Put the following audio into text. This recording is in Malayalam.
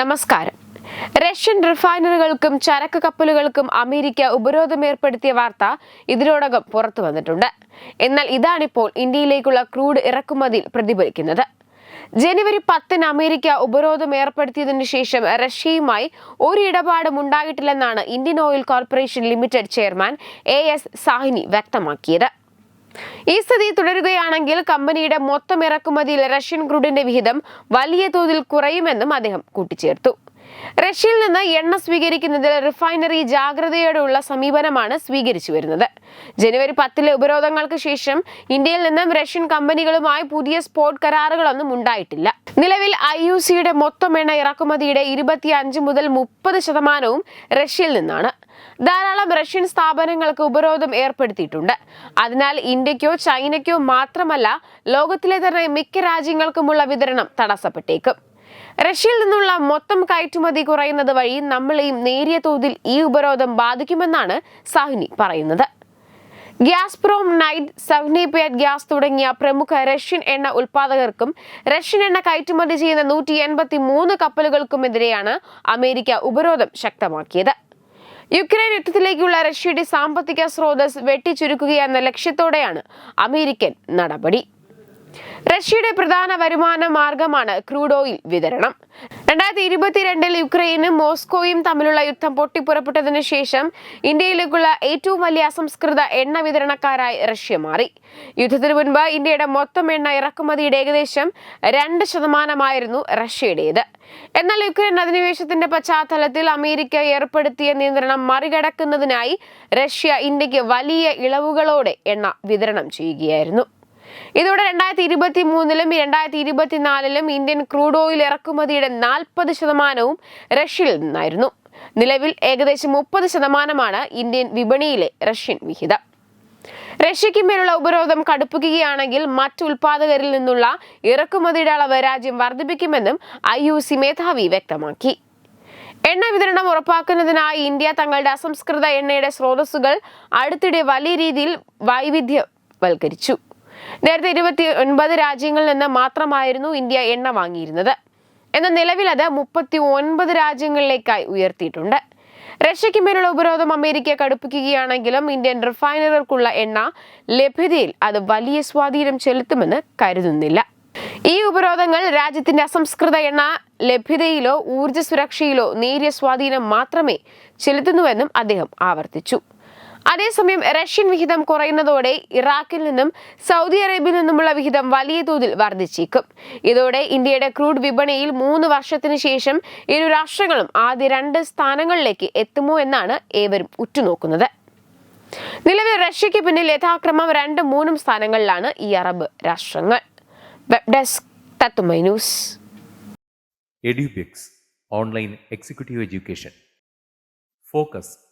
നമസ്കാരം. റഷ്യൻ റിഫൈനറികൾക്കും ചരക്ക് കപ്പലുകൾക്കും അമേരിക്ക ഉപരോധം ഏർപ്പെടുത്തിയ വാർത്ത ഇതിനോടകം പുറത്തു വന്നിട്ടുണ്ട്. എന്നാൽ ഇതാണിപ്പോൾ ഇന്ത്യയിലേക്കുള്ള ക്രൂഡ് ഇറക്കുമതിയിൽ പ്രതിഫലിക്കുന്നത്. ജനുവരി പത്തിന് അമേരിക്ക ഉപരോധം ഏർപ്പെടുത്തിയതിനു ശേഷം റഷ്യയുമായി ഒരു ഇടപാടും ഉണ്ടായിട്ടില്ലെന്നാണ് Indian Oil Corporation Limited chairman A S Sahni വ്യക്തമാക്കിയത്. ഈ സ്ഥിതി തുടരുകയാണെങ്കിൽ കമ്പനിയുടെ മൊത്തം ഇറക്കുമതിയിൽ റഷ്യൻ ക്രൂഡിന്റെ വിഹിതം വലിയ തോതിൽ കുറയുമെന്നും അദ്ദേഹം കൂട്ടിച്ചേർത്തു. റഷ്യയിൽ നിന്ന് എണ്ണ സ്വീകരിക്കുന്നതിൽ റിഫൈനറി ജാഗ്രതയോടെയുള്ള സമീപനമാണ് സ്വീകരിച്ചു വരുന്നത്. ജനുവരി പത്തിലെ ഉപരോധങ്ങൾക്ക് ശേഷം ഇന്ത്യയിൽ നിന്നും റഷ്യൻ കമ്പനികളുമായി പുതിയ സ്പോട്ട് കരാറുകളൊന്നും ഉണ്ടായിട്ടില്ല. നിലവിൽ ഐ യു സിയുടെ മൊത്തം എണ്ണ ഇറക്കുമതിയുടെ ഇരുപത്തിയഞ്ച് മുതൽ മുപ്പത് ശതമാനവും റഷ്യയിൽ നിന്നാണ്. ധാരാളം റഷ്യൻ സ്ഥാപനങ്ങൾക്ക് ഉപരോധം ഏർപ്പെടുത്തിയിട്ടുണ്ട്. അതിനാൽ ഇന്ത്യക്കോ ചൈനയ്ക്കോ മാത്രമല്ല ലോകത്തിലെ തന്നെ മിക്ക രാജ്യങ്ങൾക്കുമുള്ള വിതരണം തടസ്സപ്പെട്ടേക്കും. റഷ്യയിൽ നിന്നുള്ള മൊത്തം കയറ്റുമതി കുറയുന്നത് വഴി നമ്മളെയും നേരിയ തോതിൽ ഈ ഉപരോധം ബാധിക്കുമെന്നാണ് സാഹ്നി പറയുന്നത്. ഗ്യാസ്പ്രോം നൈറ്റ് സവ്നേപിയറ്റ് ഗ്യാസ് തുടങ്ങിയ പ്രമുഖ റഷ്യൻ എണ്ണ ഉൽപാദകർക്കും റഷ്യൻ എണ്ണ കയറ്റുമതി ചെയ്യുന്ന നൂറ്റി എൺപത്തി മൂന്ന് കപ്പലുകൾക്കുമെതിരെയാണ് അമേരിക്ക ഉപരോധം ശക്തമാക്കിയത്. യുക്രൈൻ യുദ്ധത്തിലേക്കുള്ള റഷ്യയുടെ സാമ്പത്തിക സ്രോതസ് വെട്ടിച്ചുരുക്കുകയെന്ന ലക്ഷ്യത്തോടെയാണ് അമേരിക്കൻ നടപടി. റഷ്യയുടെ പ്രധാന വരുമാന മാർഗമാണ് ക്രൂഡ് ഓയിൽ വിതരണം. രണ്ടായിരത്തി ഇരുപത്തിരണ്ടിൽ യുക്രൈനും മോസ്കോയും തമ്മിലുള്ള യുദ്ധം പൊട്ടിപ്പുറപ്പെട്ടതിനു ശേഷം ഇന്ത്യയിലേക്കുള്ള ഏറ്റവും വലിയ അസംസ്കൃത എണ്ണ വിതരണക്കാരായി റഷ്യ മാറി. യുദ്ധത്തിന് മുൻപ് ഇന്ത്യയുടെ മൊത്തം എണ്ണ ഇറക്കുമതിയുടെ ഏകദേശം രണ്ട് ശതമാനമായിരുന്നു റഷ്യയുടേത്. എന്നാൽ യുക്രൈൻ അധിനിവേശത്തിന്റെ പശ്ചാത്തലത്തിൽ അമേരിക്ക ഏർപ്പെടുത്തിയ നിയന്ത്രണം മറികടക്കുന്നതിനായി റഷ്യ ഇന്ത്യയ്ക്ക് വലിയ ഇളവുകളോടെ എണ്ണ വിതരണം ചെയ്യുകയായിരുന്നു. ഇതോടെ രണ്ടായിരത്തി ഇരുപത്തി മൂന്നിലും രണ്ടായിരത്തി ഇരുപത്തിനാലിലും ഇന്ത്യൻ ക്രൂഡ് ഓയിൽ ഇറക്കുമതിയുടെ നാൽപ്പത് ശതമാനവും റഷ്യയിൽ നിന്നായിരുന്നു. നിലവിൽ ഏകദേശം മുപ്പത് ശതമാനമാണ് ഇന്ത്യൻ വിപണിയിലെ റഷ്യൻ വിഹിതം. റഷ്യയ്ക്ക് മേലുള്ള ഉപരോധം കടുപ്പിക്കുകയാണെങ്കിൽ മറ്റ് ഉൽപാദകരിൽ നിന്നുള്ള ഇറക്കുമതിയുടെ അളവ് രാജ്യം വർദ്ധിപ്പിക്കുമെന്നും ഐ യു സി മേധാവി വ്യക്തമാക്കി. എണ്ണ വിതരണം ഉറപ്പാക്കുന്നതിനായി ഇന്ത്യ തങ്ങളുടെ അസംസ്കൃത എണ്ണയുടെ സ്രോതസ്സുകൾ അടുത്തിടെ വലിയ രീതിയിൽ വൈവിധ്യവൽക്കരിച്ചു. നേരത്തെ ഇരുപത്തി ഒൻപത് രാജ്യങ്ങളിൽ നിന്ന് മാത്രമായിരുന്നു ഇന്ത്യ എണ്ണ വാങ്ങിയിരുന്നത്. എന്നാൽ നിലവിൽ അത് മുപ്പത്തി ഒൻപത് രാജ്യങ്ങളിലേക്കായി ഉയർത്തിയിട്ടുണ്ട്. റഷ്യയ്ക്ക് മേലുള്ള ഉപരോധം അമേരിക്ക കടുപ്പിക്കുകയാണെങ്കിലും ഇന്ത്യൻ റിഫൈനറുകൾക്കുള്ള എണ്ണ ലഭ്യതയിൽ അത് വലിയ സ്വാധീനം ചെലുത്തുമെന്ന് കരുതുന്നില്ല. ഈ ഉപരോധങ്ങൾ രാജ്യത്തിന്റെ അസംസ്കൃത എണ്ണ ലഭ്യതയിലോ ഊർജ സുരക്ഷയിലോ നേരിയ സ്വാധീനം മാത്രമേ ചെലുത്തുന്നുവെന്നും അദ്ദേഹം ആവർത്തിച്ചു. അതേസമയം റഷ്യൻ വിഹിതം കുറയുന്നതോടെ ഇറാഖിൽ നിന്നും സൗദി അറേബ്യയിൽ നിന്നുമുള്ള വിഹിതം വലിയ തോതിൽ വർദ്ധിച്ചേക്കും. ഇതോടെ ഇന്ത്യയുടെ ക്രൂഡ് വിപണിയിൽ മൂന്ന് വർഷത്തിന് ശേഷം ഇരു രാഷ്ട്രങ്ങളും ആദ്യ രണ്ട് സ്ഥാനങ്ങളിലേക്ക് എത്തുമോ എന്നാണ് ഏവരും ഉറ്റുനോക്കുന്നത്. നിലവിൽ റഷ്യയ്ക്ക് പിന്നിൽ യഥാക്രമം രണ്ടും മൂന്നും സ്ഥാനങ്ങളിലാണ് ഈ അറബ് രാഷ്ട്രങ്ങൾ. Web desk online executive education. Focus